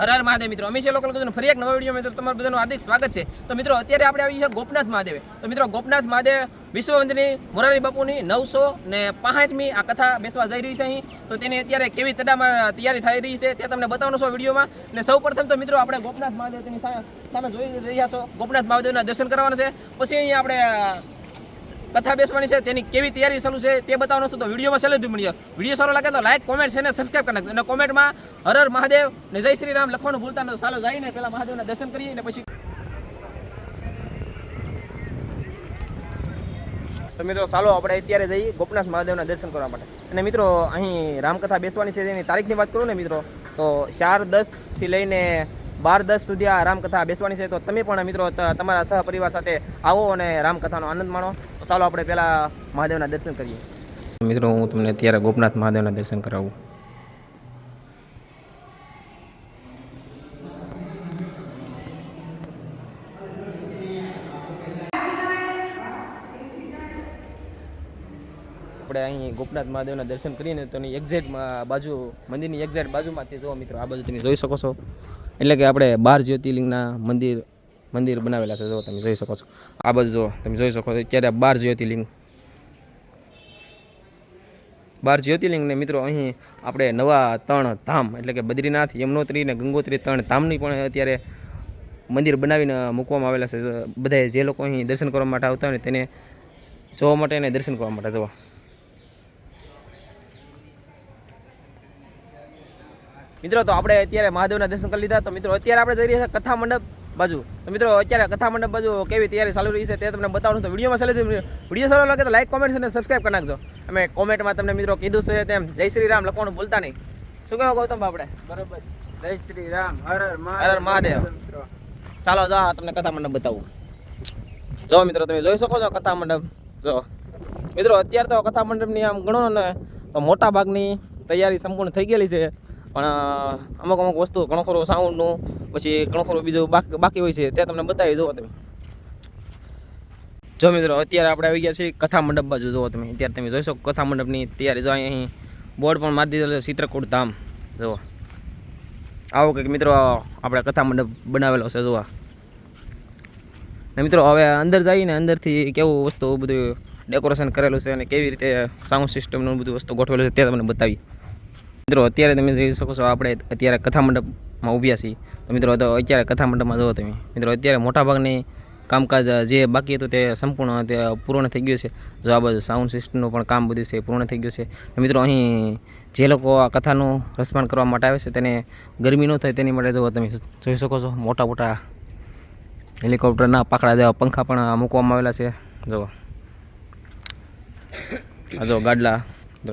હર હર મહાદેવ મિત્રો. અમે છે લોકલ કદનું ફરી એક નવા વીડિયો મિત્રો તમારું બધાનું હાર્દિક સ્વાગત છે. તો મિત્રો, અત્યારે આપણે આવી છે ગોપનાથ મહાદેવ. તો મિત્રો, ગોપનાથ મહાદેવ વિશ્વવંદની મોરારી બાપુની નવસો ને પાંઠમી આ કથા બેસવા જઈ રહી છે અહીં. તો તેની અત્યારે કેવી તડામાં તૈયારી થઈ રહી છે તે તમને બતાવવાનો છો વિડીયોમાં. ને સૌ પ્રથમ તો મિત્રો, આપણે ગોપનાથ મહાદેવ તેની સામે જોઈ રહ્યા છો. ગોપનાથ મહાદેવના દર્શન કરવાના છે. પછી અહીં આપણે કથા બેસવાની છે, તેની કેવી તૈયારી ચાલુ છે તે બતાવવાનો છું, તો વિડીયોમાં છેલ્લે સુધી મળીએ વીડિયો સારો લાગે તો લાઈક કોમેન્ટ છે ને સબસ્ક્રાઈબ કરી નાખજો. અને કોમેન્ટમાં હર હર મહાદેવ ને જય શ્રી રામ લખવાનું ભૂલતા ન ચાલો જઈને પહેલા મહાદેવના દર્શન કરીએ ને પછી તો મિત્રો, ચાલો આપણે અત્યારે જઈએ ગોપનાથ મહાદેવના દર્શન કરવા માટે. અને મિત્રો, અહીં રામકથા બેસવાની છે, તેની તારીખની વાત કરું ને મિત્રો, તો ચાર દસથી લઈને બાર દસ સુધી આ રામકથા બેસવાની છે. તો તમે પણ મિત્રો તમારા સહપરિવાર સાથે આવો અને રામકથાનો આનંદ માણો. ચાલો આપણે પહેલાં મહાદેવના દર્શન કરીએ. મિત્રો હું તમને અત્યારે ગોપનાથ મહાદેવના દર્શન કરાવું. આપણે અહીં ગોપનાથ મહાદેવના દર્શન કરીને તો એની એક્ઝેક્ટ બાજુ મંદિરની એક્ઝેક્ટ બાજુમાં તે જુઓ મિત્રો આ બાજુ તમે જોઈ શકો છો. એટલે કે આપણે બાર જ્યોતિર્લિંગના મંદિર મંદિર બનાવેલા છે, જો તમે જોઈ શકો છો. આ બધું જો, તમે જોઈ શકો છો, અત્યારે બાર જ્યોતિર્લિંગ. બાર જ્યોતિર્લિંગ ને મિત્રો અહીં આપણે નવા ત્રણ ધામ એટલે કે બદ્રીનાથ, યમનોત્રી અને ગંગોત્રી ત્રણ ધામની પણ અત્યારે મંદિર બનાવીને મૂકવામાં આવેલા છે. બધા જે લોકો અહીં દર્શન કરવા માટે આવતા હોય તેને જોવા માટે અને દર્શન કરવા માટે જોવા. મિત્રો, તો આપણે અત્યારે મહાદેવના દર્શન કરી લીધા. તો મિત્રો, અત્યારે આપણે જઈ રહ્યા છીએ કથા મંડપ. બાજુ. તો મિત્રો અત્યારે કથા મંડપ બાજુ કેવી તૈયારી ચાલુ રહી છે તે તમને બતાવવાનું તો વિડીયોમાં ચાલે વીડિયો સારો લાગે તો લાઈક કોમેન્ટ અને સબસ્ક્રાઈબ કરી નાખજો. અમે કોમેન્ટમાં તમને મિત્રો કીધું છે તેમ જય શ્રી રામ લખવાનું ભૂલતા નહીં. શું કહેવા ગૌતમ આપણે બરોબર. જય શ્રી રામ. હર હર મહાદેવ. મિત્રો. ચાલો જો તમને કથા મંડપ બતાવું. જો મિત્રો તમે જોઈ શકો છો કથા મંડપ જો. મિત્રો અત્યારે તો કથા મંડપની આમ ગણો ને તો મોટા ભાગની તૈયારી સંપૂર્ણ થઈ ગયેલી છે. પણ અમુક અમુક વસ્તુ ઘણો ખરો સાઉન્ડનું પછી ઘણો બીજું બાકી બાકી હોય છે, તે તમને બતાવી દો તમે. જો મિત્રો, અત્યારે આપણે આવી ગયા છીએ કથા મંડપ બાજુ, જુઓ તમે. અત્યારે તમે જોઈ શકો કથા મંડપની તૈયારી જો અહીં બોર્ડ પણ મારી દીધો ચિત્રકૂટ ધામ. જુઓ. આવો કંઈક મિત્રો, આપણે કથા મંડપ બનાવેલો છે જોવા ને મિત્રો, હવે અંદર જઈને અંદરથી કેવું વસ્તુ બધું ડેકોરેશન કરેલું છે અને કેવી રીતે સાઉન્ડ સિસ્ટમનું બધું વસ્તુ ગોઠવેલું છે, તે તમને બતાવી. મિત્રો, અત્યારે તમે જોઈ શકો છો, આપણે અત્યારે કથા મંડપમાં ઊભ્યા છીએ. તો મિત્રો અત્યારે કથા મંડપમાં જુઓ તમે. મિત્રો, અત્યારે મોટાભાગની કામકાજ જે બાકી હતું તે સંપૂર્ણ તે પૂર્ણ થઈ ગયું છે. જો આ બાજુ સાઉન્ડ સિસ્ટમનું પણ કામ બધું છે પૂર્ણ થઈ ગયું છે. મિત્રો, અહીં જે લોકો આ કથાનું રસપાન કરવા માટે આવે છે તેને ગરમી ન થાય તેની માટે જો તમે. જોઈ શકો છો, મોટા મોટા હેલિકોપ્ટરના પાકડા જેવા પંખા પણ મૂકવામાં આવેલા છે. જો આ જો ગાડલા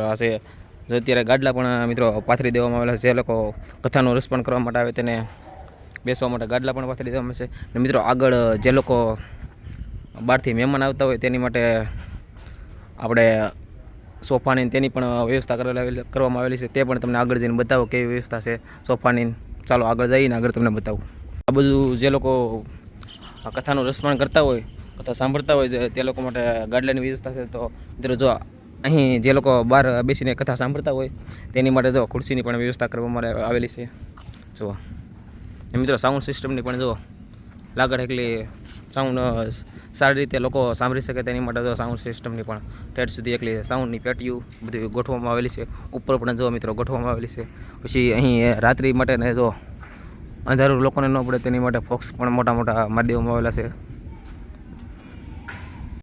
આ છે જો અત્યારે ગાડલા પણ મિત્રો પાથરી દેવામાં આવેલા છે. જે લોકો કથાનું રસપાન કરવા માટે આવે તેને બેસવા માટે ગાડલા પણ પાથરી દેવામાં આવે છે. અને મિત્રો આગળ જે લોકો બહારથી મહેમાન આવતા હોય તેની માટે આપણે સોફાની તેની પણ વ્યવસ્થા કરેલા કરવામાં આવેલી છે. તે પણ તમને આગળ જઈને બતાવો કેવી વ્યવસ્થા છે સોફાની. ચાલો આગળ જઈને આગળ તમને બતાવું. આ બધું જે લોકો કથાનું રસપાન કરતા હોય, કથા સાંભળતા હોય તે લોકો માટે ગાડલાની વ્યવસ્થા છે તો, મિત્રો જો અહીં જે લોકો બહાર બેસીને કથા સાંભળતા હોય, તેની માટે જો ખુરશીની પણ વ્યવસ્થા કરવામાં આવે- આવેલી છે. જુઓ. મિત્રો સાઉન્ડ સિસ્ટમની પણ જુઓ. લાગડ એટલી સાઉન્ડ સારી રીતે લોકો સાંભળી શકે તેની માટે જો સાઉન્ડ સિસ્ટમની પણ ઠેઠ સુધી એકલી સાઉન્ડની પેટીઓ બધી ગોઠવવામાં આવેલી છે. ઉપર પણ જો મિત્રો ગોઠવવામાં આવેલી છે. પછી અહીં રાત્રિ માટે ને જો અંધારું લોકોને ન પડે તેની માટે ફોક્સ પણ મોટા મોટા મારી દેવામાં આવેલા છે.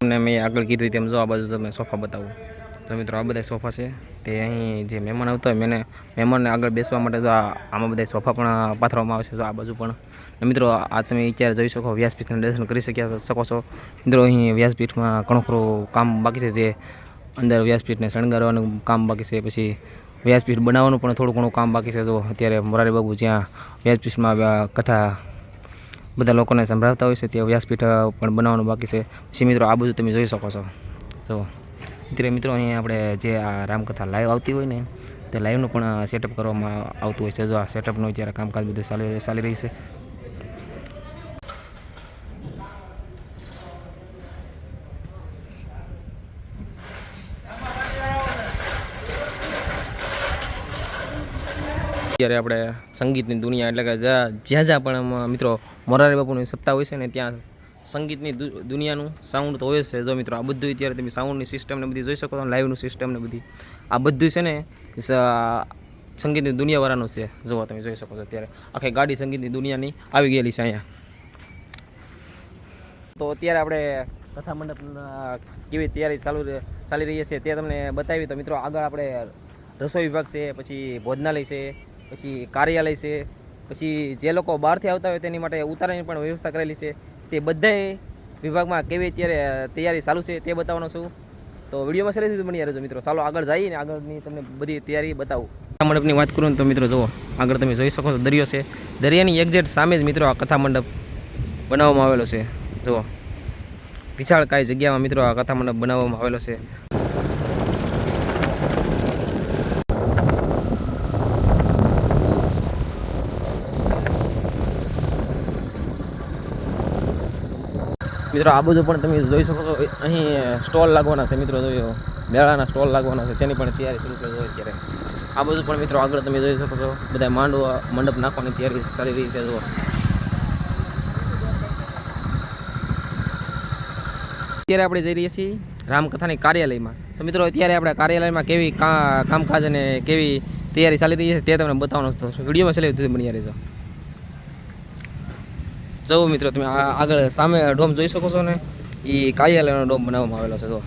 તમને મેં આગળ કીધું તેમ જો આ બાજુ તમે સોફા બતાવું. તો મિત્રો, આ બધા સોફા છે. તે અહીં જે મહેમાન આવતા હોય, મેને મહેમાનને આગળ બેસવા માટે તો આમાં બધા સોફા પણ પાથરવામાં આવે છે તો આ બાજુ પણ. મિત્રો, આ તમે અત્યારે જોઈ શકો, વ્યાસપીઠના દર્શન કરી શક્યા શકો છો. મિત્રો, અહીં વ્યાસપીઠમાં ઘણું ખરું કામ બાકી છે, જે અંદર વ્યાસપીઠને શણગારવાનું કામ બાકી છે, પછી વ્યાસપીઠ બનાવવાનું પણ થોડું ઘણું કામ બાકી છે, જો અત્યારે મોરારી બાબુ જ્યાં વ્યાસપીઠમાં કથા બધા લોકોને સંભળાવતા હોય છે, ત્યાં વ્યાસપીઠ પણ બનાવવાનું બાકી છે. પછી મિત્રો, આ બધું તમે જોઈ શકો છો. તો અત્યારે મિત્રો અહીં આપણે જે આ રામકથા લાઈવ આવતી હોય ને, તે લાઈવનું પણ સેટઅપ કરવામાં આવતું હોય છે. જો આ સેટઅપનું અત્યારે કામકાજ બધું ચાલી ચાલી રહ્યું છે. અત્યારે આપણે સંગીતની દુનિયા એટલે કે જ્યાં જ્યાં પણ મિત્રો મોરારી બાપુની સપ્તાહ હોય છે ને, ત્યાં સંગીતની દુનિયાનું સાઉન્ડ તો હોય છે. જો મિત્રો, આ બધું અત્યારે તમે સાઉન્ડની સિસ્ટમને બધી જોઈ શકો છો લાઈવનું સિસ્ટમને બધી. આ બધું છે ને સંગીતની દુનિયાવાળાનું છે. જોવા તમે જોઈ શકો છો અત્યારે. આખી ગાડી સંગીતની દુનિયાની આવી ગયેલી છે અહીંયા. તો અત્યારે આપણે કથા મંડપના કેવી તૈયારી ચાલુ ચાલી રહી છે તે તમને બતાવી તો મિત્રો, આગળ આપણે રસોઈ વિભાગ છે, પછી ભોજનાલય છે, પછી કાર્યાલય છે, પછી જે લોકો બહારથી આવતા હોય તેની માટે ઉતારાની પણ વ્યવસ્થા કરેલી છે. તે બધાય વિભાગમાં કેવી અત્યારે તૈયારી ચાલુ છે તે બતાવવાનો છું. તો વિડીયોમાં સુધી બની રહેજો મિત્રો. ચાલો આગળ જઈએ ને આગળની તમને બધી તૈયારી બતાવું. કથા મંડપની વાત કરું તો મિત્રો જુઓ, આગળ તમે જોઈ શકો છો, દરિયો છે. દરિયાની એક્ઝેટ સામે જ મિત્રો આ કથા મંડપ બનાવવામાં આવેલો છે. જુઓ વિશાળ કાંઈ જગ્યામાં મિત્રો આ કથા મંડપ બનાવવામાં આવેલો છે. મિત્રો, આ બધું પણ તમે જોઈ શકો છો. અહીં સ્ટોલ લાગવાના છે મિત્રો જોયો મેળાના સ્ટોલ લાગવાના છે. તેની પણ તૈયારી શરૂ થઈ અત્યારે. આ બધું પણ મિત્રો આગળ તમે જોઈ શકો છો. બધા માંડવા, મંડપ નાખવાની તૈયારી ચાલી રહી છે જો અત્યારે આપણે જઈ રહ્યા છીએ રામકથાની કાર્યાલયમાં. તો મિત્રો, અત્યારે આપણે કાર્યાલયમાં કેવી કામકાજ અને કેવી તૈયારી ચાલી રહી છે તે તમને બતાવવાનો હતો વિડીયોમાં સુધી બની રહેજો. જુઓ મિત્રો તમે આગળ સામે ડોમ જોઈ શકો છો ને એ કાર્યાલયનો ડોમ બનાવવામાં આવેલો છે, જો.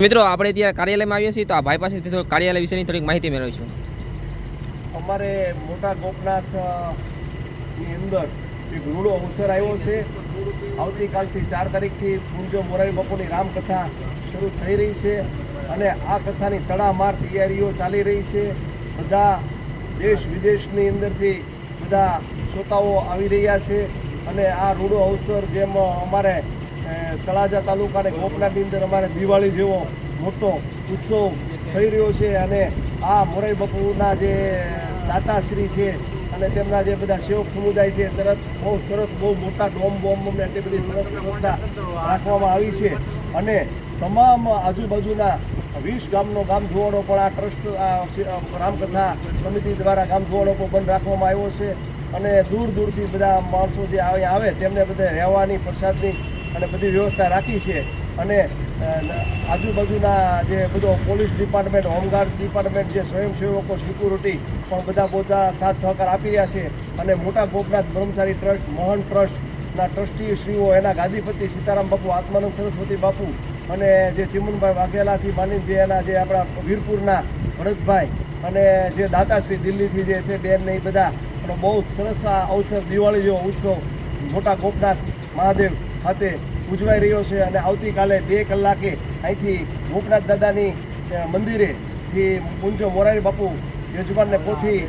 મિત્રો, આપણે ત્યાં કાર્યાલયમાં આવીએ છીએ તો આ ભાઈ પાસેથી થોડું કાર્યાલય વિશેની થોડીક માહિતી મેળવીશું. અમારે મોટા ગોપનાથની અંદર એક રૂડો અવસર આવ્યો છે. આવતીકાલથી ચાર તારીખથી પૂંજો મોરારી બાપુની રામકથા શરૂ થઈ રહી છે અને આ કથાની તડામાર તૈયારીઓ ચાલી રહી છે. બધા દેશ વિદેશની અંદરથી બધા શ્રોતાઓ આવી રહ્યા છે અને આ રૂડો અવસર જેમ અમારે તળાજા તાલુકા અને ગોપનાથની અંદર અમારે દિવાળી જેવો મોટો ઉત્સવ થઈ રહ્યો છે અને આ મોરારી બાપુના જે દાતાશ્રી છે અને તેમના જે બધા સેવક સમુદાય છે, તરત બહુ સરસ, બહુ મોટા ડોમ બોમ એટલી બધી સરસ વ્યવસ્થા રાખવામાં આવી છે. અને તમામ આજુબાજુના વીસ ગામનો ગામ ધોવાડો પણ આ ટ્રસ્ટ, આ રામકથા સમિતિ દ્વારા ગામ ધોવાડો પણ બંધ રાખવામાં આવ્યો છે. અને દૂર દૂરથી બધા માણસો જે આવે આવે, તેમને બધે રહેવાની, પ્રસાદની અને બધી વ્યવસ્થા રાખી છે. અને આજુબાજુના જે બધો પોલીસ ડિપાર્ટમેન્ટ, હોમગાર્ડ ડિપાર્ટમેન્ટ જે સ્વયંસેવકો, સિક્યુરિટી પણ બધા બધા સાથ સહકાર આપી રહ્યા છે. અને મોટા ગોપનાથ બ્રહ્મચારી ટ્રસ્ટ, મોહન ટ્રસ્ટના ટ્રસ્ટી શ્રીઓ એના ગાદીપતિ સીતારામ બાપુ, આત્માનંદ સરસ્વતી બાપુ અને જે ચિમનભાઈ વાઘેલાથી માની જે એના જે આપણા વીરપુરના ભરતભાઈ અને જે દાતાશ્રી દિલ્હીથી જે છે, બેન ને એ બધા પણ બહુ સરસ આ અવસર દિવાળી જેવો ઉત્સવ મોટા ગોપનાથ મહાદેવ ખાતે ઉજવાઈ રહ્યો છે અને આવતીકાલે બે કલાકે અહીંથી ગોપનાથ દાદાની મંદિરેથી પૂંજો મોરારી બાપુ યજમાનને પોથી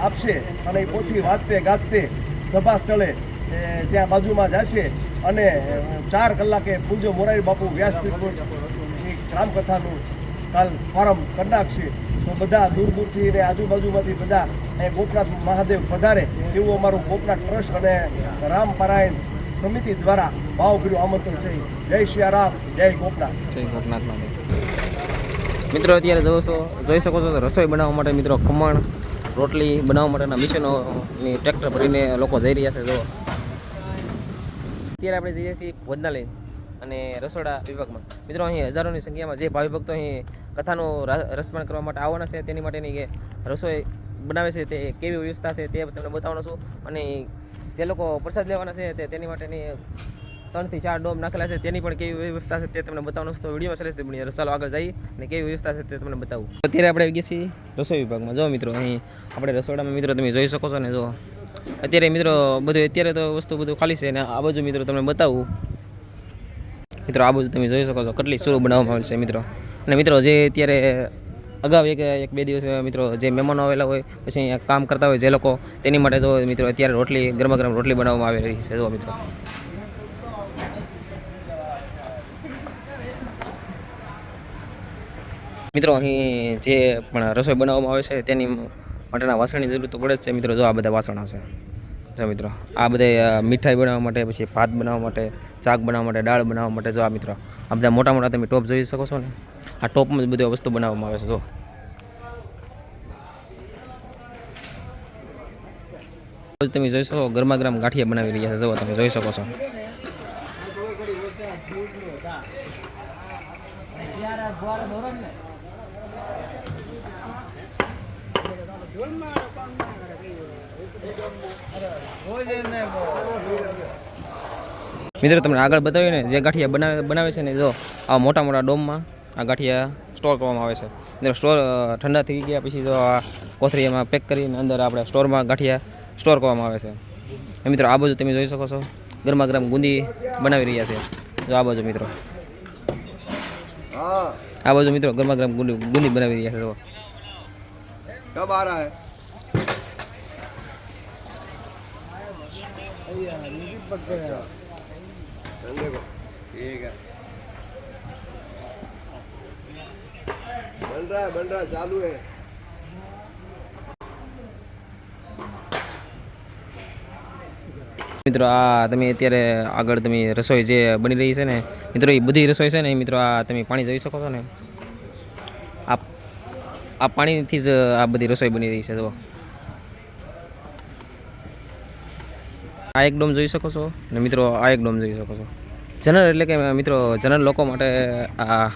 આપશે અને એ પોથી વાંચતે ગાજતે સભા સ્થળે ત્યાં બાજુમાં જશે અને ચાર કલાકે પૂંજો મોરારી બાપુ વ્યાસપીઠ રામકથાનું કાલ પ્રારંભ કરી તો બધા દૂર દૂરથી ને આજુબાજુમાંથી બધા એ ગોપનાથ મહાદેવ પધારે એવું અમારું ગોપનાથ ટ્રસ્ટ અને રામ પારાયણ સમિતિ દ્વારા ભાવભર્યું આમંત્રણ છે. જય સિયારામ જય ગોપનાથ. જય ગોપનાથ મહાદેવ. મિત્રો, અત્યારે જોવો છો, જોઈ શકો છો રસોઈ બનાવવા માટે મિત્રો ખમણ, રોટલી બનાવવા માટેના મિશનોની ટ્રેક્ટર ભરીને લોકો જઈ રહ્યા છે જો અત્યારે આપણે જઈએ છીએ ભોજનાલય. અને રસોડા વિભાગમાં. મિત્રો, અહીં હજારોની સંખ્યામાં જે ભાવિ અહીં કથાનું રસપાન કરવા માટે આવવાના છે, તેની માટેની રસોઈ બનાવે છે, તે કેવી વ્યવસ્થા છે, તે તમને બતાવવાનો છું. અને જે લોકો પ્રસાદ લેવાના છે, તે તેની માટેની ત્રણથી ચાર ડોમ નાખેલા છે, તેની પણ કેવી વ્યવસ્થા છે, તે તમને બતાવવાનું છે. તો વિડીયોમાં સરસ બની. ચાલો આગળ જઈએ અને કેવી વ્યવસ્થા છે, તે તમને બતાવું. અત્યારે આપણે આવી ગયા છીએ રસોઈ વિભાગમાં. જો મિત્રો, અહીં આપણે રસોડામાં મિત્રો તમે જોઈ શકો છો ને, જો અત્યારે મિત્રો બધું, અત્યારે તો વસ્તુ બધું ખાલી છે અને આ બાજુ મિત્રો તમને બતાવું. મિત્રો, આ બધું તમે જોઈ શકો છો. કેટલી શરૂ બનાવવામાં આવેલ છે મિત્રો. અને મિત્રો, જે અત્યારે અગાઉ એક એક બે દિવસ, મિત્રો, જે મહેમાનો આવેલા હોય, પછી કામ કરતા હોય જે લોકો, તેની માટે જો મિત્રો અત્યારે રોટલી ગરમા ગરમ રોટલી બનાવવામાં આવી રહી છે. જો મિત્રો. મિત્રો, અહીં જે પણ રસોઈ બનાવવામાં આવે છે, તેની માટેના વાસણની જરૂર તો પડે જ છે. મિત્રો, જો આ બધા વાસણો છે. જો મિત્રો, આ બધા મીઠાઈ બનાવવા માટે, પછી ભાત બનાવવા માટે ચાક બનાવવા માટે, દાળ બનાવવા માટે, જો આ મિત્ર, આ બધા મોટા મોટા તમે ટોપ જોઈ શકો છો ને? આ ટોપમાં જ બધી વસ્તુ બનાવવામાં આવે છે, જો. તમે જોઈ શકો, ગરમા ગરમ ગાંઠિયા બનાવી રહ્યા છે, જો તમે જોઈ શકો છો. મિત્રો તમને આગળ બતાવ્યું ને જે ગાંઠિયા બનાવે બનાવે છે ને જો આ મોટા મોટા ડોમમાં આ ગાંઠિયા સ્ટોર કરવામાં આવે છે. અંદર સ્ટોર ઠંડા થઈ ગયા પછી જો આ કોથળીમાં પેક કરીને અંદર આપણે સ્ટોરમાં ગાંઠિયા સ્ટોર કરવામાં આવે છે. એ મિત્રો આ બાજુ તમે જોઈ શકો છો ગરમા ગરમ ગુંદી બનાવી રહ્યા છે. જો આ બાજુ મિત્રો. આ બાજુ મિત્રો ગરમા ગરમ ગુંદી બનાવી રહ્યા છે જો. रहा है संडे को ठीक है बन रहा है बन रहा है चालू है મિત્રો આ તમે અત્યારે આગળ તમે રસોઈ જે બની રહી છે ને મિત્રો એ બધી રસોઈ છે ને એ મિત્રો આ તમે પાણી જોઈ શકો છો ને આ આ પાણીથી જ આ બધી રસોઈ બની રહી છે જુઓ આ એક ડોમ જોઈ શકો છો ને મિત્રો, આ એક ડોમ જોઈ શકો છો. જનરલ એટલે કે, મિત્રો, જનરલ લોકો માટે આ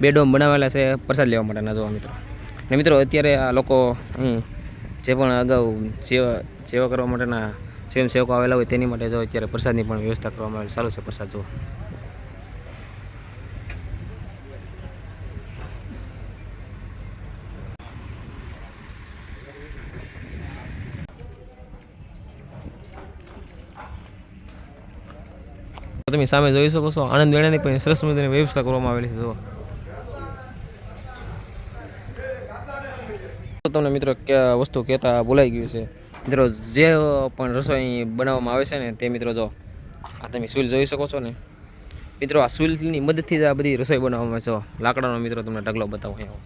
બે ડોમ બનાવેલા છે પ્રસાદ લેવા માટેના, જોવા મિત્રો. ને મિત્રો, અત્યારે આ લોકો અહીં જે પણ અગાઉ સેવા સેવા કરવા માટેના સ્વયંસેવકો આવેલા હોય તેની માટે જો અત્યારે પ્રસાદની પણ વ્યવસ્થા કરવામાં આવેલી સારું છે પ્રસાદ તમે સામે જોઈ શકો છો. આનંદ મેળાની પણ સરસ મજાની વ્યવસ્થા કરવામાં આવેલી છે જો તમને મિત્રો વસ્તુ કહેતા બોલાઈ ગયું છે. મિત્રો, જે પણ રસોઈ બનાવવામાં આવે છે ને, તે મિત્રો જો આ તમે સુલ જોઈ શકો છો ને. મિત્રો, આ સુલની મદદથી જ આ બધી રસોઈ બનાવવામાં આવે છે. લાકડાનો મિત્રો તમને ઢગલો બતાવો અહીંયા.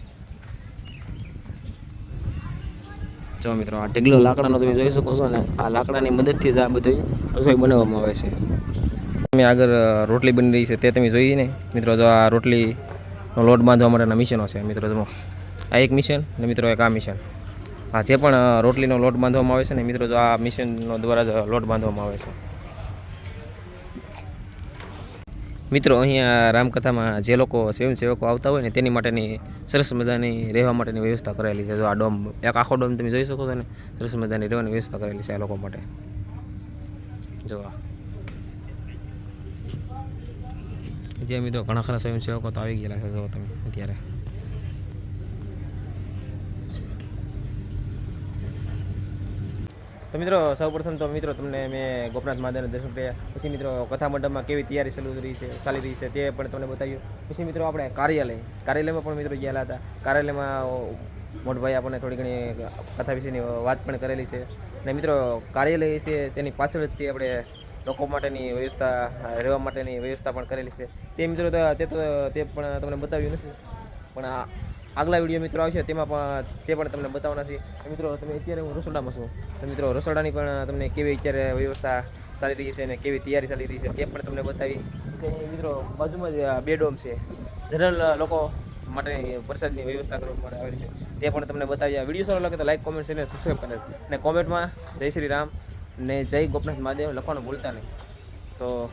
જો મિત્રો, આ ઢગલો લાકડાનો તમે જોઈ શકો છો ને, આ લાકડાની મદદથી જ આ બધી રસોઈ બનાવવામાં આવે છે. તમે આગળ રોટલી બની રહી છે તે તમે જોઈએ ને. મિત્રો, જો આ રોટલીનો લોટ બાંધવા માટેના મિશનો છે, મિત્રો, જુઓ. આ એક મિશન ને મિત્રો, એક આ મિશન. આ જે પણ રોટલીનો લોટ બાંધવામાં આવે છે ને, મિત્રો, જો આ મિશનનો દ્વારા જ લોટ બાંધવામાં આવે છે. મિત્રો, અહીંયા રામકથામાં જે લોકો સ્વયંસેવકો આવતા હોય ને, તેની માટેની સરસ મજાની રહેવા માટેની વ્યવસ્થા કરેલી છે. જો આ ડોમ, એક આખો ડોમ તમે જોઈ શકો છો ને, સરસ મજાની રહેવાની વ્યવસ્થા કરેલી છે આ લોકો માટે. જો અત્યારે મિત્રો ઘણા ખરા સ્વયંસેવકો તો આવી ગયેલા છે જો તમે અત્યારે. તો મિત્રો સૌપ્રથમ તો મિત્રો તમને મેં ગોપનાથ મહાદેવના દર્શન કર્યા. પછી મિત્રો કથા મંડપમાં કેવી તૈયારી ચાલુ રહી છે, ચાલી રહી છે તે પણ તમને બતાવ્યું. પછી મિત્રો આપણે કાર્યાલય, કાર્યાલયમાં પણ મિત્રો ગયેલા હતા. કાર્યાલયમાં મોટભાઈ આપણને થોડી ઘણી કથા વિશેની વાત પણ કરેલી છે. અને મિત્રો, કાર્યાલય છે, તેની પાછળ જ તે આપણે લોકો માટેની વ્યવસ્થા રહેવા માટેની વ્યવસ્થા પણ કરેલી છે. તે મિત્રો તે, તો તે પણ તમને બતાવ્યું નથી. પણ આગલા વીડિયો મિત્રો આવશે, તેમાં પણ, તે પણ તમને બતાવવાના છે. મિત્રો, તમે અત્યારે હું રસોડામાં છું. તો મિત્રો, રસોડાની પણ તમને કેવી અત્યારે વ્યવસ્થા ચાલી રહી છે અને કેવી તૈયારી ચાલી રહી છે, તે પણ તમને બતાવી. મિત્રો, બાજુમાં જ બે ડોમ છે. જનરલ લોકો માટે પ્રસાદની વ્યવસ્થા કરવામાં આવેલી છે. તે પણ તમને બતાવી વીડિયો. સારો લાગે તો લાઈક કોમેન્ટ અને સબસ્ક્રાઈબ કરે અને કોમેન્ટમાં જય શ્રી રામ. ને જય ગોપનાથ મહાદેવ લખવાનું ભૂલતા નહીં. તો